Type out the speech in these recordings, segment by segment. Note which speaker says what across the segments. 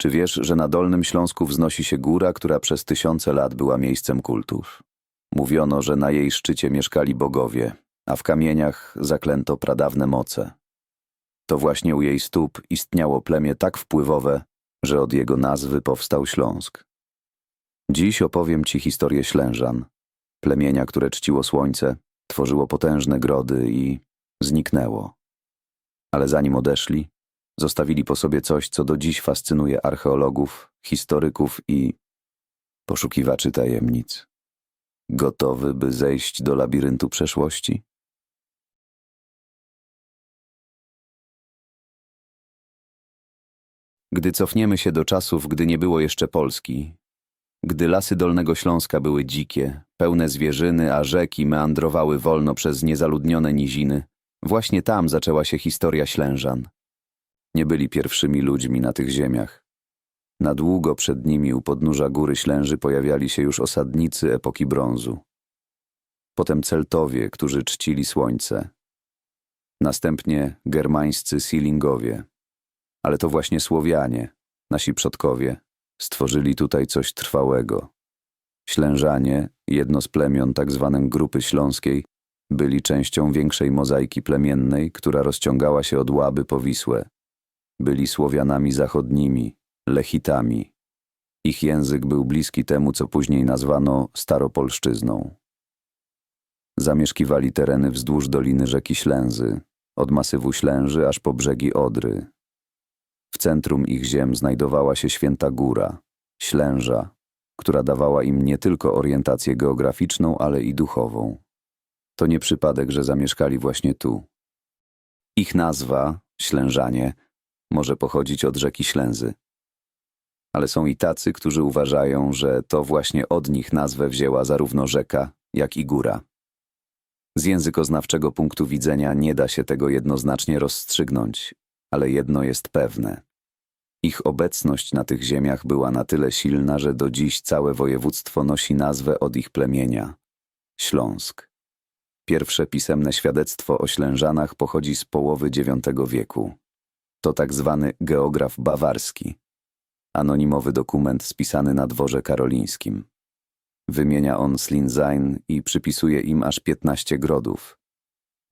Speaker 1: Czy wiesz, że na Dolnym Śląsku wznosi się góra, która przez tysiące lat była miejscem kultów? Mówiono, że na jej szczycie mieszkali bogowie, a w kamieniach zaklęto pradawne moce. To właśnie u jej stóp istniało plemię tak wpływowe, że od jego nazwy powstał Śląsk. Dziś opowiem ci historię Ślężan, plemienia, które czciło słońce, tworzyło potężne grody i zniknęło. Ale zanim odeszli, zostawili po sobie coś, co do dziś fascynuje archeologów, historyków i poszukiwaczy tajemnic. Gotowy, by zejść do labiryntu przeszłości? Gdy cofniemy się do czasów, gdy nie było jeszcze Polski, gdy lasy Dolnego Śląska były dzikie, pełne zwierzyny, a rzeki meandrowały wolno przez niezaludnione niziny, właśnie tam zaczęła się historia Ślężan. Nie byli pierwszymi ludźmi na tych ziemiach. Na długo przed nimi u podnóża góry Ślęży pojawiali się już osadnicy epoki brązu. Potem Celtowie, którzy czcili słońce. Następnie germańscy Silingowie. Ale to właśnie Słowianie, nasi przodkowie, stworzyli tutaj coś trwałego. Ślężanie, jedno z plemion tak zwanej Grupy Śląskiej, byli częścią większej mozaiki plemiennej, która rozciągała się od Łaby po Wisłę. Byli Słowianami zachodnimi, Lechitami. Ich język był bliski temu, co później nazwano Staropolszczyzną. Zamieszkiwali tereny wzdłuż doliny rzeki Ślęzy, od masywu Ślęży aż po brzegi Odry. W centrum ich ziem znajdowała się Święta Góra, Ślęża, która dawała im nie tylko orientację geograficzną, ale i duchową. To nie przypadek, że zamieszkali właśnie tu. Ich nazwa, Ślężanie, może pochodzić od rzeki Ślęzy. Ale są i tacy, którzy uważają, że to właśnie od nich nazwę wzięła zarówno rzeka, jak i góra. Z językoznawczego punktu widzenia nie da się tego jednoznacznie rozstrzygnąć, ale jedno jest pewne. Ich obecność na tych ziemiach była na tyle silna, że do dziś całe województwo nosi nazwę od ich plemienia Śląsk. Pierwsze pisemne świadectwo o Ślężanach pochodzi z połowy IX wieku. To tak zwany geograf bawarski, anonimowy dokument spisany na dworze karolińskim. Wymienia on Slinzain i przypisuje im aż 15 grodów,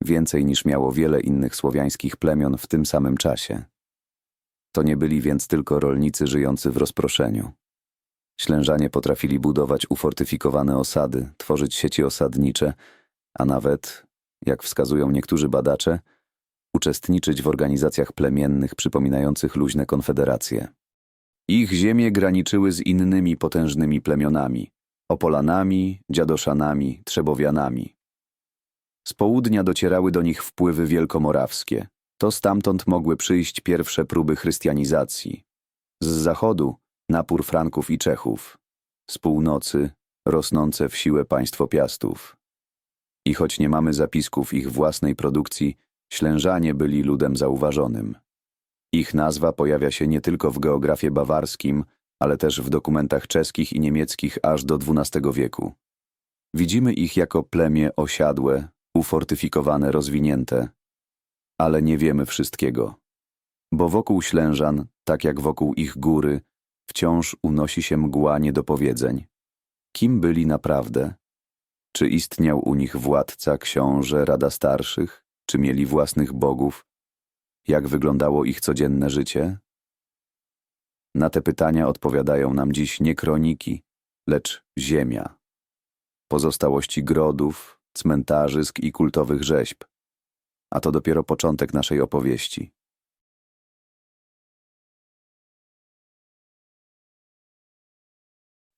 Speaker 1: więcej niż miało wiele innych słowiańskich plemion w tym samym czasie. To nie byli więc tylko rolnicy żyjący w rozproszeniu. Ślężanie potrafili budować ufortyfikowane osady, tworzyć sieci osadnicze, a nawet, jak wskazują niektórzy badacze, uczestniczyć w organizacjach plemiennych przypominających luźne konfederacje. Ich ziemie graniczyły z innymi potężnymi plemionami Opolanami, Dziadoszanami, Trzebowianami. Z południa docierały do nich wpływy wielkomorawskie. To stamtąd mogły przyjść pierwsze próby chrystianizacji. Z zachodu napór Franków i Czechów. Z północy rosnące w siłę państwo Piastów. I choć nie mamy zapisków ich własnej produkcji, Ślężanie byli ludem zauważonym. Ich nazwa pojawia się nie tylko w geografie bawarskim, ale też w dokumentach czeskich i niemieckich aż do XII wieku. Widzimy ich jako plemię osiadłe, ufortyfikowane, rozwinięte, ale nie wiemy wszystkiego. Bo wokół Ślężan, tak jak wokół ich góry, wciąż unosi się mgła niedopowiedzeń. Kim byli naprawdę? Czy istniał u nich władca, książę, rada starszych? Czy mieli własnych bogów? Jak wyglądało ich codzienne życie? Na te pytania odpowiadają nam dziś nie kroniki, lecz ziemia. Pozostałości grodów, cmentarzysk i kultowych rzeźb. A to dopiero początek naszej opowieści.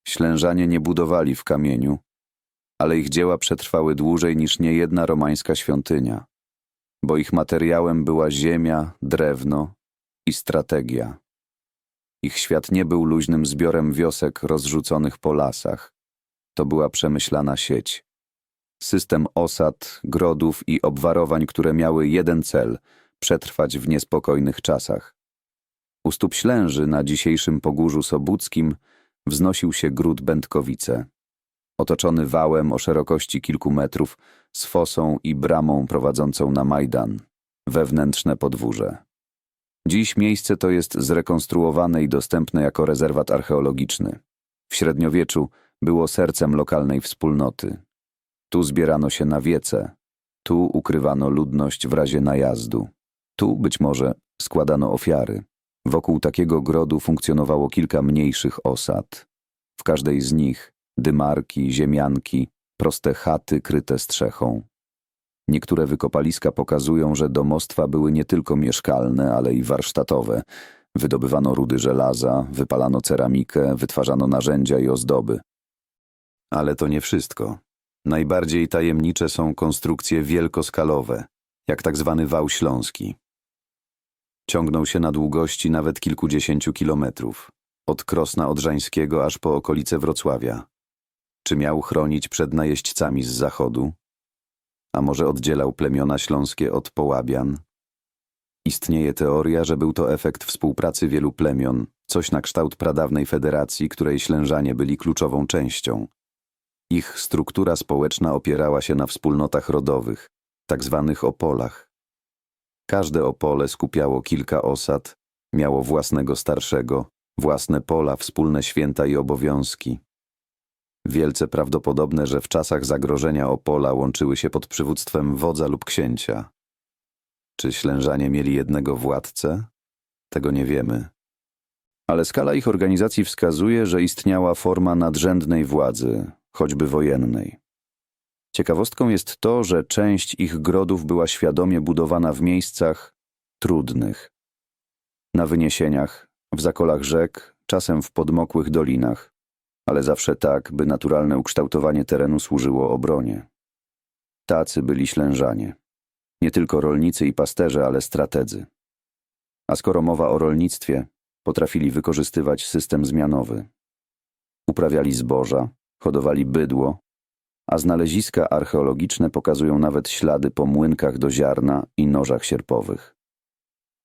Speaker 1: Ślężanie nie budowali w kamieniu, ale ich dzieła przetrwały dłużej niż niejedna romańska świątynia, bo ich materiałem była ziemia, drewno i strategia. Ich świat nie był luźnym zbiorem wiosek rozrzuconych po lasach. To była przemyślana sieć. System osad, grodów i obwarowań, które miały jeden cel przetrwać w niespokojnych czasach. U stóp Ślęży na dzisiejszym Pogórzu Sobuckim wznosił się gród Będkowice. Otoczony wałem o szerokości kilku metrów, z fosą i bramą prowadzącą na Majdan, wewnętrzne podwórze. Dziś miejsce to jest zrekonstruowane i dostępne jako rezerwat archeologiczny. W średniowieczu było sercem lokalnej wspólnoty. Tu zbierano się na wiece, tu ukrywano ludność w razie najazdu, tu być może składano ofiary. Wokół takiego grodu funkcjonowało kilka mniejszych osad. W każdej z nich dymarki, ziemianki, proste chaty kryte strzechą. Niektóre wykopaliska pokazują, że domostwa były nie tylko mieszkalne, ale i warsztatowe. Wydobywano rudy żelaza, wypalano ceramikę, wytwarzano narzędzia i ozdoby. Ale to nie wszystko. Najbardziej tajemnicze są konstrukcje wielkoskalowe, jak tak zwany wał śląski. Ciągnął się na długości nawet kilkudziesięciu kilometrów, od Krosna Odrzańskiego aż po okolice Wrocławia. Czy miał chronić przed najeźdźcami z zachodu? A może oddzielał plemiona śląskie od Połabian? Istnieje teoria, że był to efekt współpracy wielu plemion, coś na kształt pradawnej federacji, której Ślężanie byli kluczową częścią. Ich struktura społeczna opierała się na wspólnotach rodowych, tak zwanych opolach. Każde opole skupiało kilka osad, miało własnego starszego, własne pola, wspólne święta i obowiązki. Wielce prawdopodobne, że w czasach zagrożenia Opola łączyły się pod przywództwem wodza lub księcia. Czy Ślężanie mieli jednego władcę? Tego nie wiemy. Ale skala ich organizacji wskazuje, że istniała forma nadrzędnej władzy, choćby wojennej. Ciekawostką jest to, że część ich grodów była świadomie budowana w miejscach trudnych. Na wyniesieniach, w zakolach rzek, czasem w podmokłych dolinach, ale zawsze tak, by naturalne ukształtowanie terenu służyło obronie. Tacy byli ślężanie. Nie tylko rolnicy i pasterze, ale strategzy. A skoro mowa o rolnictwie, potrafili wykorzystywać system zmianowy. Uprawiali zboża, hodowali bydło, a znaleziska archeologiczne pokazują nawet ślady po młynkach do ziarna i nożach sierpowych.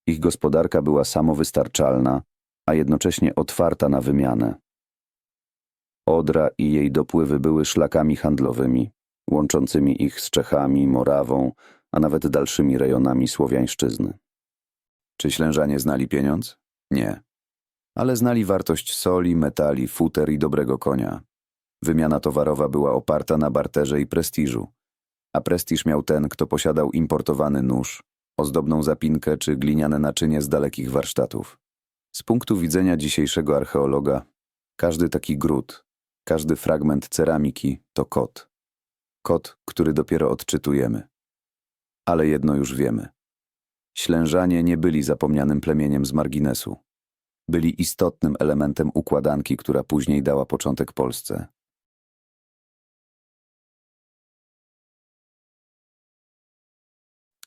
Speaker 1: Ich gospodarka była samowystarczalna, a jednocześnie otwarta na wymianę. Odra i jej dopływy były szlakami handlowymi, łączącymi ich z Czechami, Morawą, a nawet dalszymi rejonami Słowiańszczyzny. Czy Ślężanie znali pieniądz? Nie. Ale znali wartość soli, metali, futer i dobrego konia. Wymiana towarowa była oparta na barterze i prestiżu, a prestiż miał ten, kto posiadał importowany nóż, ozdobną zapinkę czy gliniane naczynie z dalekich warsztatów. Z punktu widzenia dzisiejszego archeologa, każdy taki gród, każdy fragment ceramiki to kod. Kod, który dopiero odczytujemy. Ale jedno już wiemy. Ślężanie nie byli zapomnianym plemieniem z marginesu. Byli istotnym elementem układanki, która później dała początek Polsce.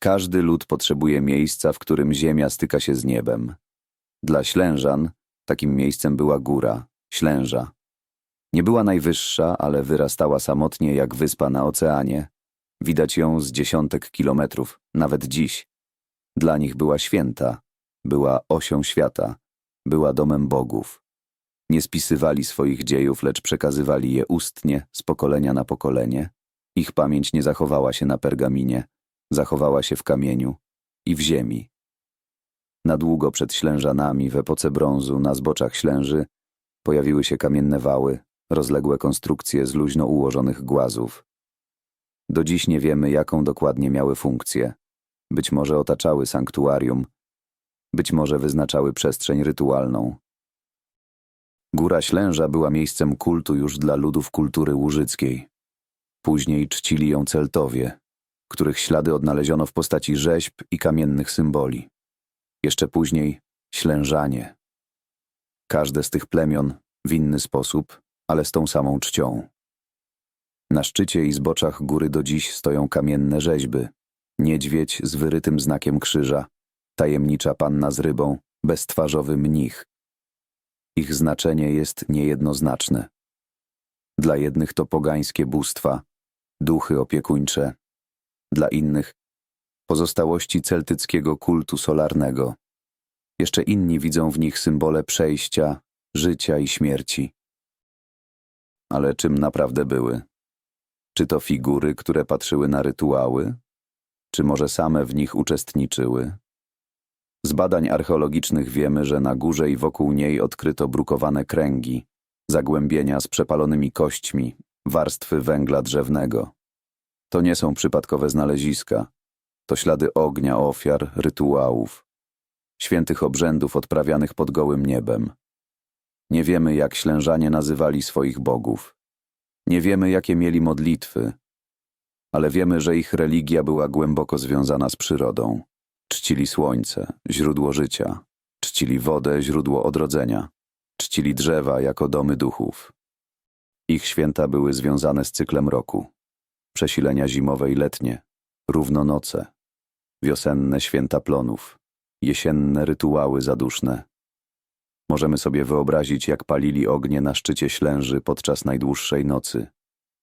Speaker 1: Każdy lud potrzebuje miejsca, w którym ziemia styka się z niebem. Dla Ślężan takim miejscem była góra, Ślęża. Nie była najwyższa, ale wyrastała samotnie jak wyspa na oceanie. Widać ją z dziesiątek kilometrów, nawet dziś. Dla nich była święta, była osią świata, była domem bogów. Nie spisywali swoich dziejów, lecz przekazywali je ustnie, z pokolenia na pokolenie. Ich pamięć nie zachowała się na pergaminie, zachowała się w kamieniu i w ziemi. Na długo przed Ślężanami, w epoce brązu, na zboczach Ślęży, pojawiły się kamienne wały, rozległe konstrukcje z luźno ułożonych głazów. Do dziś nie wiemy, jaką dokładnie miały funkcję. Być może otaczały sanktuarium, być może wyznaczały przestrzeń rytualną. Góra Ślęża była miejscem kultu już dla ludów kultury łużyckiej. Później czcili ją Celtowie, których ślady odnaleziono w postaci rzeźb i kamiennych symboli. Jeszcze później Ślężanie. Każde z tych plemion, w inny sposób, ale z tą samą czcią. Na szczycie i zboczach góry do dziś stoją kamienne rzeźby. Niedźwiedź z wyrytym znakiem krzyża, tajemnicza panna z rybą, beztwarzowy mnich. Ich znaczenie jest niejednoznaczne. Dla jednych to pogańskie bóstwa, duchy opiekuńcze, dla innych pozostałości celtyckiego kultu solarnego. Jeszcze inni widzą w nich symbole przejścia, życia i śmierci. Ale czym naprawdę były? Czy to figury, które patrzyły na rytuały? Czy może same w nich uczestniczyły? Z badań archeologicznych wiemy, że na górze i wokół niej odkryto brukowane kręgi, zagłębienia z przepalonymi kośćmi, warstwy węgla drzewnego. To nie są przypadkowe znaleziska. To ślady ognia, ofiar, rytuałów, świętych obrzędów odprawianych pod gołym niebem. Nie wiemy, jak ślężanie nazywali swoich bogów. Nie wiemy, jakie mieli modlitwy, ale wiemy, że ich religia była głęboko związana z przyrodą. Czcili słońce, źródło życia, czcili wodę, źródło odrodzenia, czcili drzewa jako domy duchów. Ich święta były związane z cyklem roku, przesilenia zimowe i letnie, równonoce, wiosenne święta plonów, jesienne rytuały zaduszne. Możemy sobie wyobrazić, jak palili ognie na szczycie ślęży podczas najdłuższej nocy,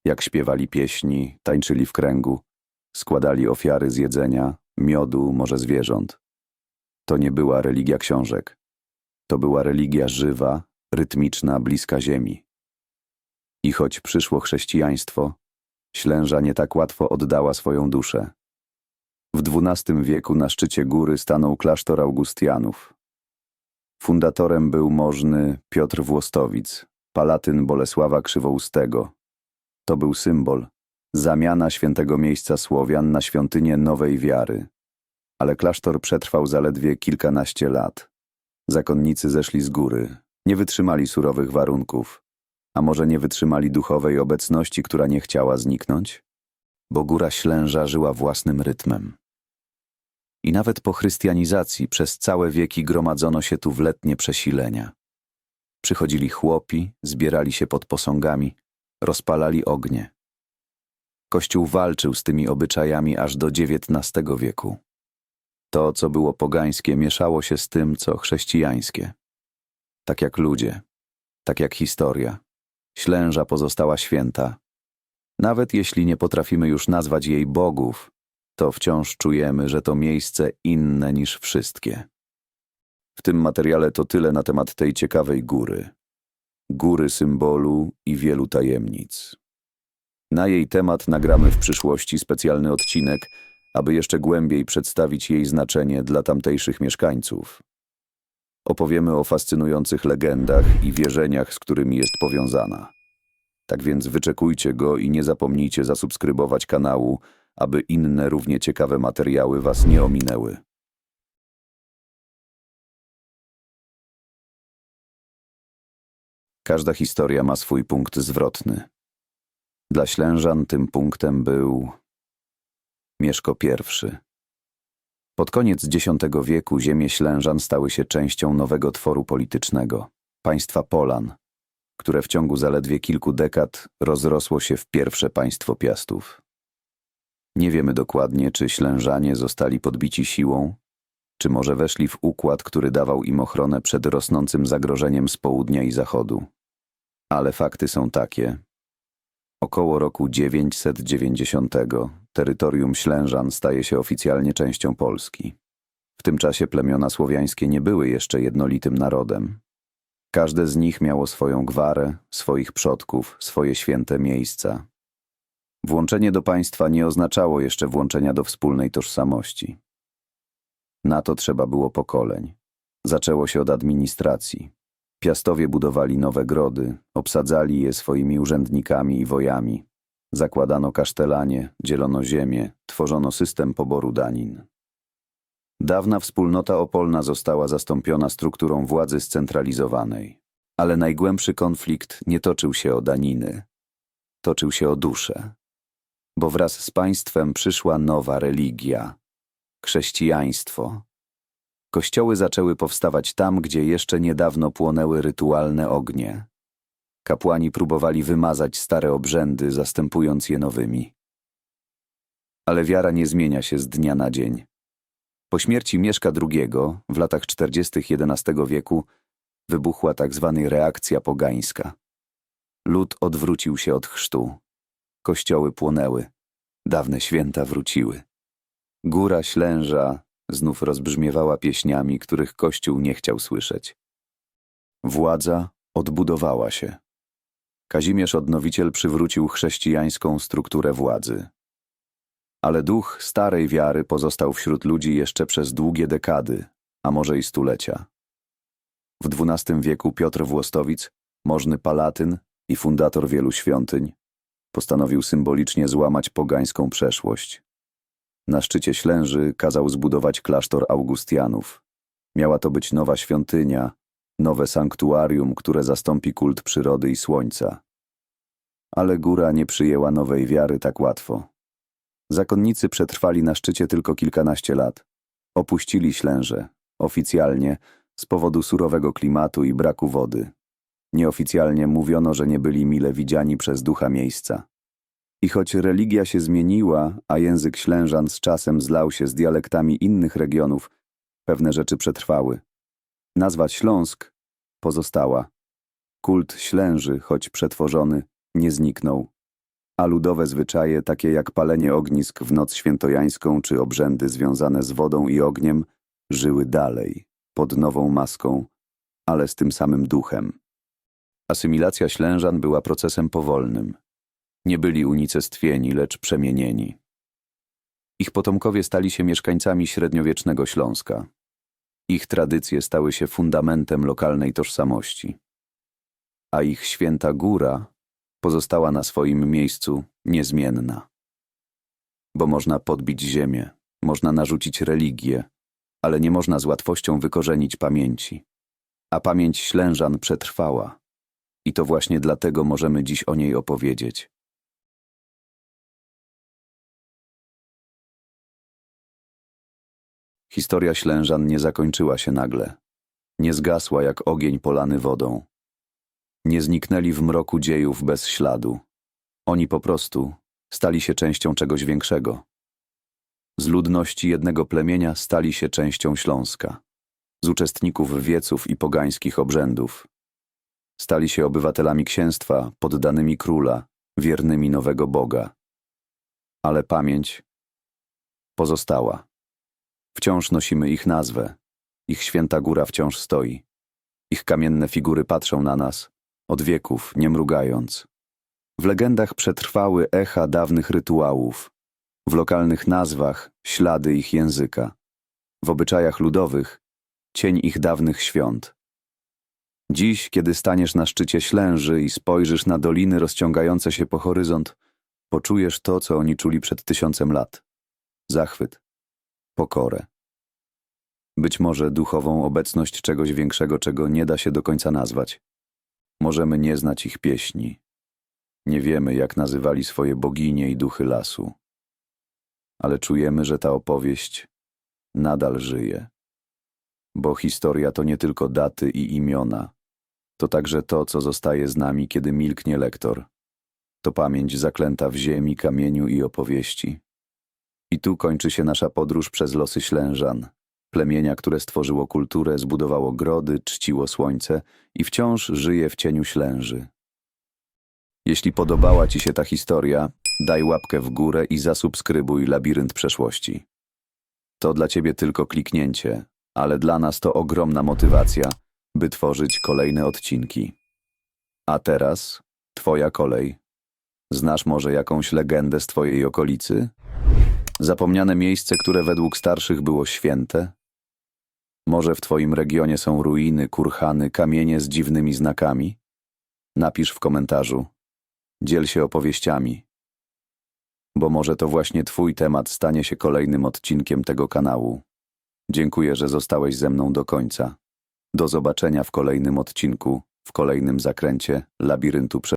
Speaker 1: jak śpiewali pieśni, tańczyli w kręgu, składali ofiary z jedzenia, miodu, może zwierząt. To nie była religia książek. To była religia żywa, rytmiczna, bliska ziemi. I choć przyszło chrześcijaństwo, ślęża nie tak łatwo oddała swoją duszę. W XII wieku na szczycie góry stanął klasztor Augustianów. Fundatorem był możny Piotr Włostowic, palatyn Bolesława Krzywoustego. To był symbol, zamiana świętego miejsca Słowian na świątynię nowej wiary. Ale klasztor przetrwał zaledwie kilkanaście lat. Zakonnicy zeszli z góry, nie wytrzymali surowych warunków, a może nie wytrzymali duchowej obecności, która nie chciała zniknąć? Bo góra Ślęża żyła własnym rytmem. I nawet po chrystianizacji przez całe wieki gromadzono się tu w letnie przesilenia. Przychodzili chłopi, zbierali się pod posągami, rozpalali ognie. Kościół walczył z tymi obyczajami aż do XIX wieku. To, co było pogańskie, mieszało się z tym, co chrześcijańskie. Tak jak ludzie, tak jak historia. Ślęża pozostała święta. Nawet jeśli nie potrafimy już nazwać jej bogów, to wciąż czujemy, że to miejsce inne niż wszystkie. W tym materiale to tyle na temat tej ciekawej góry. Góry symbolu i wielu tajemnic. Na jej temat nagramy w przyszłości specjalny odcinek, aby jeszcze głębiej przedstawić jej znaczenie dla tamtejszych mieszkańców. Opowiemy o fascynujących legendach i wierzeniach, z którymi jest powiązana. Tak więc wyczekujcie go i nie zapomnijcie zasubskrybować kanału, aby inne równie ciekawe materiały Was nie ominęły. Każda historia ma swój punkt zwrotny. Dla Ślężan tym punktem był Mieszko I. Pod koniec X wieku ziemie Ślężan stały się częścią nowego tworu politycznego państwa Polan, które w ciągu zaledwie kilku dekad rozrosło się w pierwsze państwo Piastów. Nie wiemy dokładnie, czy Ślężanie zostali podbici siłą, czy może weszli w układ, który dawał im ochronę przed rosnącym zagrożeniem z południa i zachodu. Ale fakty są takie. Około roku 990 terytorium Ślężan staje się oficjalnie częścią Polski. W tym czasie plemiona słowiańskie nie były jeszcze jednolitym narodem. Każde z nich miało swoją gwarę, swoich przodków, swoje święte miejsca. Włączenie do państwa nie oznaczało jeszcze włączenia do wspólnej tożsamości. Na to trzeba było pokoleń. Zaczęło się od administracji. Piastowie budowali nowe grody, obsadzali je swoimi urzędnikami i wojami. Zakładano kasztelanie, dzielono ziemię, tworzono system poboru danin. Dawna wspólnota opolna została zastąpiona strukturą władzy scentralizowanej. Ale najgłębszy konflikt nie toczył się o daniny. Toczył się o duszę. Bo wraz z państwem przyszła nowa religia chrześcijaństwo. Kościoły zaczęły powstawać tam, gdzie jeszcze niedawno płonęły rytualne ognie. Kapłani próbowali wymazać stare obrzędy, zastępując je nowymi. Ale wiara nie zmienia się z dnia na dzień. Po śmierci Mieszka II w latach 40. XI wieku wybuchła tak zwana reakcja pogańska. Lud odwrócił się od chrztu. Kościoły płonęły. Dawne święta wróciły. Góra Ślęża znów rozbrzmiewała pieśniami, których Kościół nie chciał słyszeć. Władza odbudowała się. Kazimierz Odnowiciel przywrócił chrześcijańską strukturę władzy. Ale duch starej wiary pozostał wśród ludzi jeszcze przez długie dekady, a może i stulecia. W XII wieku Piotr Włostowic, możny palatyn i fundator wielu świątyń, postanowił symbolicznie złamać pogańską przeszłość. Na szczycie Ślęży kazał zbudować klasztor Augustianów. Miała to być nowa świątynia, nowe sanktuarium, które zastąpi kult przyrody i słońca. Ale góra nie przyjęła nowej wiary tak łatwo. Zakonnicy przetrwali na szczycie tylko kilkanaście lat. Opuścili Ślęże, oficjalnie, z powodu surowego klimatu i braku wody. Nieoficjalnie mówiono, że nie byli mile widziani przez ducha miejsca. I choć religia się zmieniła, a język Ślężan z czasem zlał się z dialektami innych regionów, pewne rzeczy przetrwały. Nazwa Śląsk pozostała. Kult Ślęży, choć przetworzony, nie zniknął. A ludowe zwyczaje, takie jak palenie ognisk w noc świętojańską czy obrzędy związane z wodą i ogniem, żyły dalej, pod nową maską, ale z tym samym duchem. Asymilacja Ślężan była procesem powolnym. Nie byli unicestwieni, lecz przemienieni. Ich potomkowie stali się mieszkańcami średniowiecznego Śląska. Ich tradycje stały się fundamentem lokalnej tożsamości. A ich święta góra pozostała na swoim miejscu niezmienna. Bo można podbić ziemię, można narzucić religię, ale nie można z łatwością wykorzenić pamięci. A pamięć Ślężan przetrwała. I to właśnie dlatego możemy dziś o niej opowiedzieć. Historia Ślężan nie zakończyła się nagle. Nie zgasła jak ogień polany wodą. Nie zniknęli w mroku dziejów bez śladu. Oni po prostu stali się częścią czegoś większego. Z ludności jednego plemienia stali się częścią Śląska. Z uczestników wieców i pogańskich obrzędów. Stali się obywatelami księstwa, poddanymi króla, wiernymi nowego Boga. Ale pamięć pozostała. Wciąż nosimy ich nazwę. Ich święta góra wciąż stoi. Ich kamienne figury patrzą na nas, od wieków, nie mrugając. W legendach przetrwały echa dawnych rytuałów, w lokalnych nazwach ślady ich języka, w obyczajach ludowych cień ich dawnych świąt. Dziś, kiedy staniesz na szczycie Ślęży i spojrzysz na doliny rozciągające się po horyzont, poczujesz to, co oni czuli przed tysiącem lat. Zachwyt, pokorę. Być może duchową obecność czegoś większego, czego nie da się do końca nazwać. Możemy nie znać ich pieśni. Nie wiemy, jak nazywali swoje boginie i duchy lasu. Ale czujemy, że ta opowieść nadal żyje. Bo historia to nie tylko daty i imiona. To także to, co zostaje z nami, kiedy milknie lektor. To pamięć zaklęta w ziemi, kamieniu i opowieści. I tu kończy się nasza podróż przez losy Ślężan, plemienia, które stworzyło kulturę, zbudowało grody, czciło słońce i wciąż żyje w cieniu Ślęży. Jeśli podobała Ci się ta historia, daj łapkę w górę i zasubskrybuj Labirynt Przeszłości. To dla Ciebie tylko kliknięcie, ale dla nas to ogromna motywacja, by tworzyć kolejne odcinki. A teraz Twoja kolej. Znasz może jakąś legendę z Twojej okolicy? Zapomniane miejsce, które według starszych było święte? Może w Twoim regionie są ruiny, kurhany, kamienie z dziwnymi znakami? Napisz w komentarzu. Dziel się opowieściami. Bo może to właśnie Twój temat stanie się kolejnym odcinkiem tego kanału. Dziękuję, że zostałeś ze mną do końca. Do zobaczenia w kolejnym odcinku, w kolejnym zakręcie Labiryntu Prze